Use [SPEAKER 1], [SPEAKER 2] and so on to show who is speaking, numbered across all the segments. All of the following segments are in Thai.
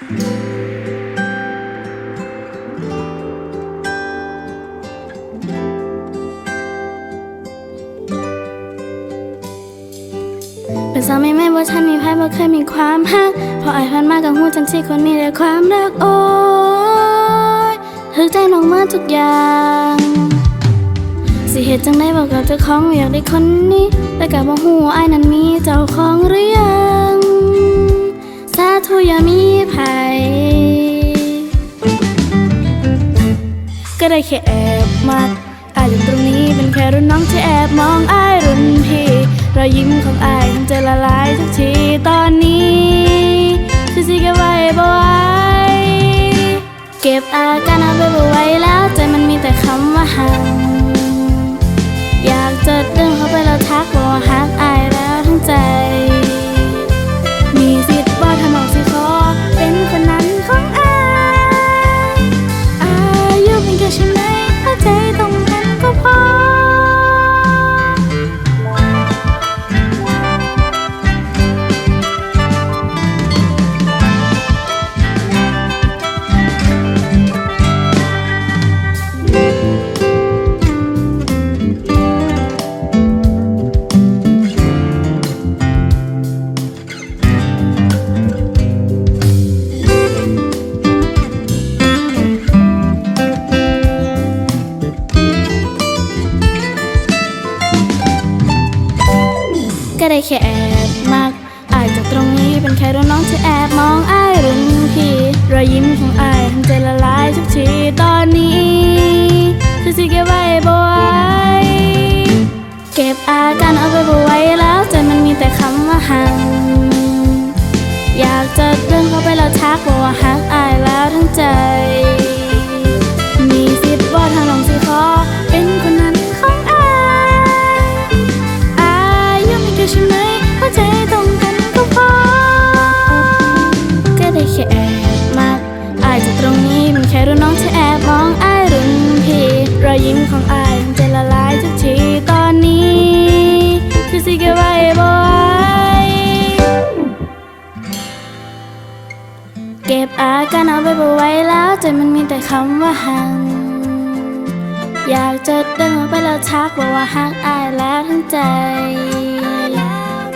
[SPEAKER 1] เป็นสามีแม่บ่ฉันมีไพ่บ่เคยมีความฮักพอไอ้พันมากับหูจังที่คนมีแต่ความรักโอ้ยถึกใจน้องมาทุกอย่าง สิเหตุจังได้บอกกับเจ้าของอยากได้คนนี้ แต่กับบ่ฮู้ว่าอ้ายนั้นมีเจ้าของหรือยัง ได้แค่แอบมัดอายอยู่ตรงนี้เป็นแค่รุ่นน้องที่แอบมองอายรุ่นพี่รอยยิ้มของอายทำใจละลายทุกทีตอนนี้คือสิเก็บไว้บ่ไว้เก็บอาการเอาไปบ่ไว้แล้วใจมันมีแต่คำว่าหา ก็ได้แค่แอบมักอายจากตรงนี้เป็นแค่รุ่นน้องที่แอบมองอายรุ่นพี่รอยยิ้มของอายทำใจละลายทุกทีตอนนี้คือสิเก็บไว้บ่ไวเก็บอาการเอาไปบ่ไหวแล้วใจมันมีแต่คำว่าหังอยากจะเดินเข้าไปแล้วทักบอกว่าฮัก อยยิ้มของอายทำใจละลายทุกทีตอนนี้ คือสิเก็บไว้บ่ไหวเก็บอาการเอาไปบ่ไหวแล้ว ใจมันมีแต่คำว่าหังอยากจะเดินออกไปแล้วทักบอกว่าฮักอายแล้วทั้งใจ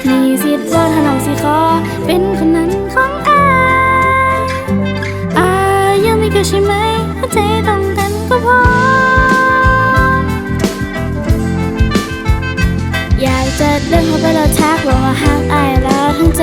[SPEAKER 1] มีสิทธิ์ว่าถ้าน้องสิขอเป็นคนนั้นของอายอายยังไม่เกิดใช่ไหมหัวใจตรง จะเดินเข้าไปเราแทักบอกว่าห้ามอายแล้วทั้งใจ